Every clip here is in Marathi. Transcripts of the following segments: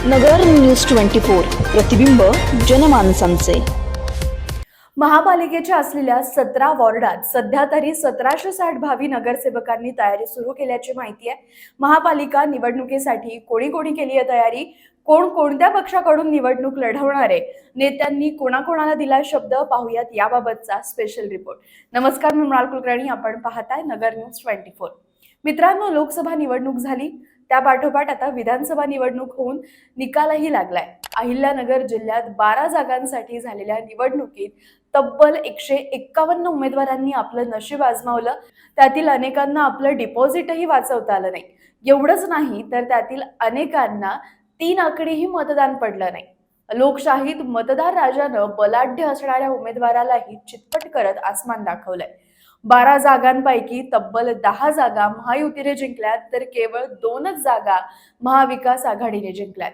नगर न्यूज ट्वेंटी फोर प्रतिबिंब जनमानसांचे. महापालिकेच्या असलेल्या सतरा वॉर्डात सध्या तरी सतराशे साठ भावी नगरसेवकांनी तयारी सुरू केल्याची माहिती आहे. महापालिका निवडणुकीसाठी कोणी कोणी केली आहे तयारी? कोण कोणत्या पक्षाकडून निवडणूक लढवणारे नेत्यांनी कोणाकोणाला दिला शब्द? पाहूयात याबाबतचा स्पेशल रिपोर्ट नमस्कार मी मृणाल कुलकर्णी. आपण पाहताय नगर न्यूज ट्वेंटी फोर. मित्रांनो लोकसभा निवडणूक झाली. त्या पाठोपाठ आता विधानसभा निवडणूक होऊन निकालही लागलाय. अहिल्यानगर जिल्ह्यात बारा जागांसाठी झालेल्या निवडणुकीत तब्बल एकशे एक्कावन्न उमेदवारांनी आपलं नशीब आजमावलं. त्यातील अनेकांना आपलं डिपॉझिटही वाचवता आलं नाही. एवढंच नाही तर त्यातील अनेकांना तीन आकडेही मतदान पडलं नाही. लोकशाहीत मतदार राजानं बलाढ्य असणाऱ्या उमेदवारालाही चितपट करत आसमान दाखवलंय. बारा जागांपैकी तब्बल दहा जागा महायुतीने जिंकल्यात तर केवळ दोनच जागा महाविकास आघाडीने जिंकल्यात.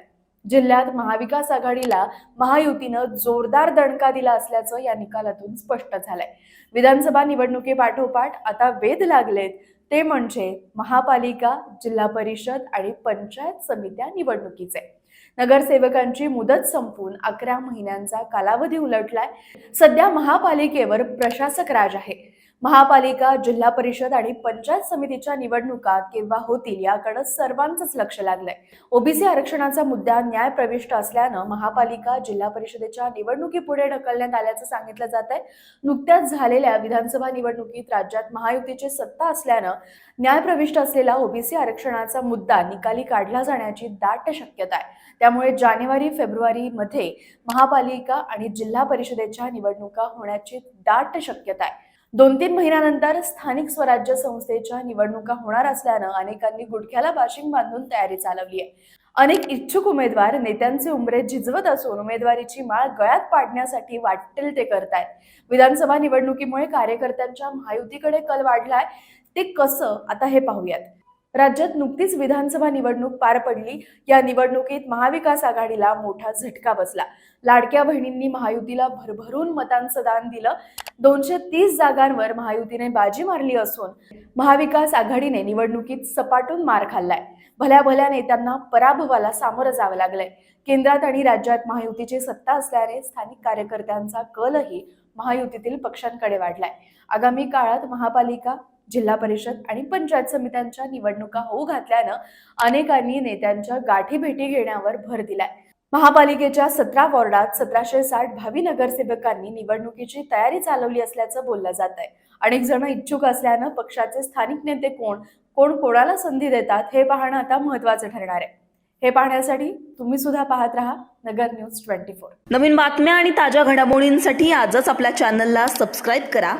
जिल्ह्यात महाविकास आघाडीला महायुतीनं जोरदार दणका दिला असल्याचं या निकालातून स्पष्ट झालंय. विधानसभा निवडणुकीपाठोपाठ आता वेध लागलेत. ते म्हणजे महापालिका जिल्हा परिषद आणि पंचायत समित्या निवडणुकीचे. नगरसेवकांची मुदत संपून अकरा महिन्यांचा कालावधी उलटलाय. सध्या महापालिकेवर प्रशासक राज आहे. महापालिका जिल्हा परिषद आणि पंचायत समितीच्या निवडणुका केव्हा होतील याकडे सर्वांचंच लक्ष लागलंय. ओबीसी आरक्षणाचा मुद्दा न्यायप्रविष्ट असल्यानं महापालिका जिल्हा परिषदेच्या निवडणुकीपुढे ढकलण्यात आल्याचं सांगितलं जात आहे नुकत्याच झालेल्या विधानसभा निवडणुकीत राज्यात महायुतीची सत्ता असल्यानं न्यायप्रविष्ट असलेला ओबीसी आरक्षणाचा मुद्दा निकाली काढला जाण्याची दाट शक्यता आहे. त्यामुळे जानेवारी फेब्रुवारी मध्ये महापालिका आणि जिल्हा परिषदेच्या निवडणुका होण्याची दाट शक्यता आहे. दोन तीन महिन्यानंतर स्थानिक स्वराज्य संस्थेच्या निवडणुका होणार असल्यानं अनेकांनी गुडघ्याला बाशिंग बांधून तयारी चालवली आहे. अनेक इच्छुक उमेदवार नेत्यांचे उमरे झिजवत असून उमेदवारीची माळ गळ्यात पाडण्यासाठी वाटेल ते करतायत. विधानसभा निवडणुकीमुळे कार्यकर्त्यांच्या महायुतीकडे कल वाढलाय. ते कसं? आता हे पाहूयात. राज्यात नुकतीच विधानसभा निवडणूक पार पडली. या निवडणुकीत महाविकास आघाडीला मोठा झटका बसला. लाडक्या बहिणींनी महायुतीला भरभरून मतांचं दान दिलं. दोनशे तीस जागांवर महायुतीने बाजी मारली असून महाविकास आघाडीने निवडणुकीत सपाटून मार खाल्लाय. भल्या भल्या नेत्यांना पराभवाला सामोरं जावं लागलंय. केंद्रात आणि राज्यात महायुतीची सत्ता असल्याने स्थानिक कार्यकर्त्यांचा कलही महायुतीतील पक्षांकडे वाढलाय. आगामी काळात महापालिका जिल्हा परिषद आणि पंचायत समित्यांच्या निवडणुका होऊ घातल्यानं अनेकांनी नेत्यांच्या गाठी भेटी घेण्यावर भर दिलाय. महापालिकेच्या सतरा वॉर्डात सतराशे साठ भावी नगरसेवकांनी निवडणुकीची तयारी चालवली असल्याचं बोललं जात आहे अनेक जण इच्छुक असल्यानं पक्षाचे स्थानिक नेते कोण कोण कोणाला संधी देतात हे पाहणं आता महत्वाचं ठरणार आहे. हे पाहण्यासाठी तुम्ही सुद्धा पाहत राहा नगर न्यूज ट्वेंटी फोर. नवीन बातम्या आणि ताज्या घडामोडींसाठी आजच आपल्या चॅनलला सबस्क्राईब करा.